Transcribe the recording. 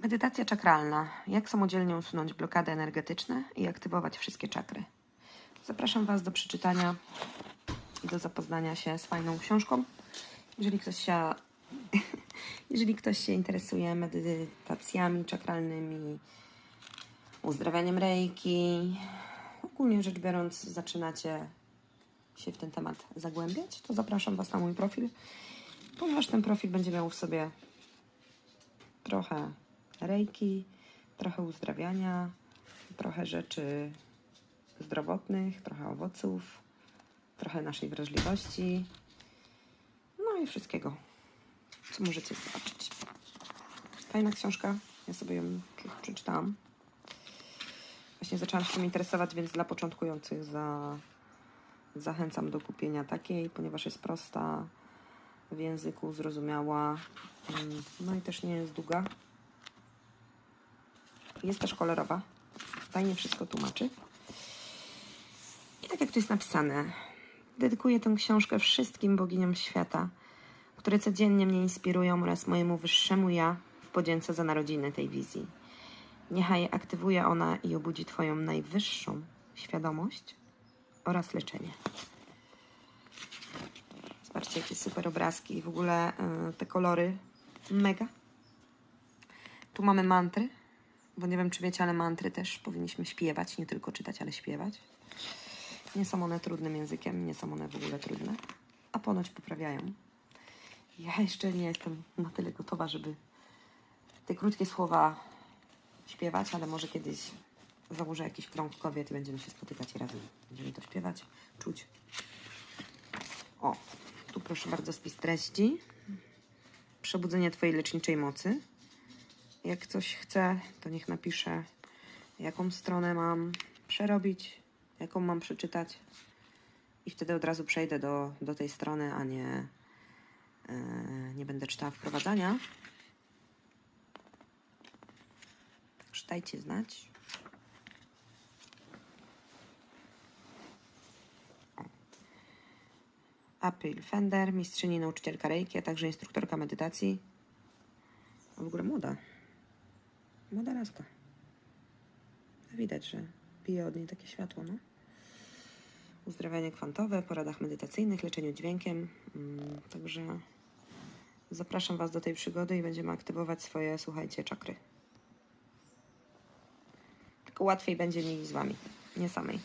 Medytacja czakralna. Jak samodzielnie usunąć blokady energetyczne i aktywować wszystkie czakry. Zapraszam Was do przeczytania i do zapoznania się z fajną książką. Jeżeli ktoś się, jeżeli ktoś się interesuje medytacjami czakralnymi, uzdrawianiem reiki, ogólnie rzecz biorąc, zaczynacie się w ten temat zagłębiać, to zapraszam Was na mój profil, ponieważ ten profil będzie miał w sobie trochę reiki, trochę uzdrawiania, trochę rzeczy zdrowotnych, trochę owoców, trochę naszej wrażliwości, no i wszystkiego, co możecie zobaczyć. Fajna książka, ja sobie ją prze- przeczytałam. Właśnie zaczęłam się tym interesować, więc dla początkujących za, zachęcam do kupienia takiej, ponieważ jest prosta, w języku zrozumiała, mm, no i też nie jest długa. Jest też kolorowa. Fajnie wszystko tłumaczy. I tak jak tu jest napisane, dedykuję tę książkę wszystkim boginiom świata, które codziennie mnie inspirują oraz mojemu wyższemu ja w podzięce za narodziny tej wizji. Niechaj aktywuje ona i obudzi Twoją najwyższą świadomość oraz leczenie. Zobaczcie, jakie super obrazki. W ogóle y, te kolory mega. Tu mamy mantry, bo nie wiem, czy wiecie, ale mantry też powinniśmy śpiewać, nie tylko czytać, ale śpiewać. Nie są one trudnym językiem, nie są one w ogóle trudne, a ponoć poprawiają. Ja jeszcze nie jestem na tyle gotowa, żeby te krótkie słowa śpiewać, ale może kiedyś założę jakiś krąg kobiet i będziemy się spotykać i razem będziemy to śpiewać, czuć. O, tu proszę bardzo spis treści. Przebudzenie Twojej leczniczej mocy. Jak ktoś chce, to niech napisze, jaką stronę mam przerobić, jaką mam przeczytać. I wtedy od razu przejdę do, do tej strony, a nie, e, nie będę czytała wprowadzania. Także dajcie znać. April Fender, mistrzyni nauczycielka reiki, a także instruktorka medytacji. W ogóle młoda. Młoda laska. Widać, że bije od niej takie światło, no. Uzdrawianie kwantowe, poradach medytacyjnych, leczeniu dźwiękiem. Mm, także zapraszam Was do tej przygody i będziemy aktywować swoje, słuchajcie, czakry. Tylko łatwiej będzie mi z Wami, nie samej.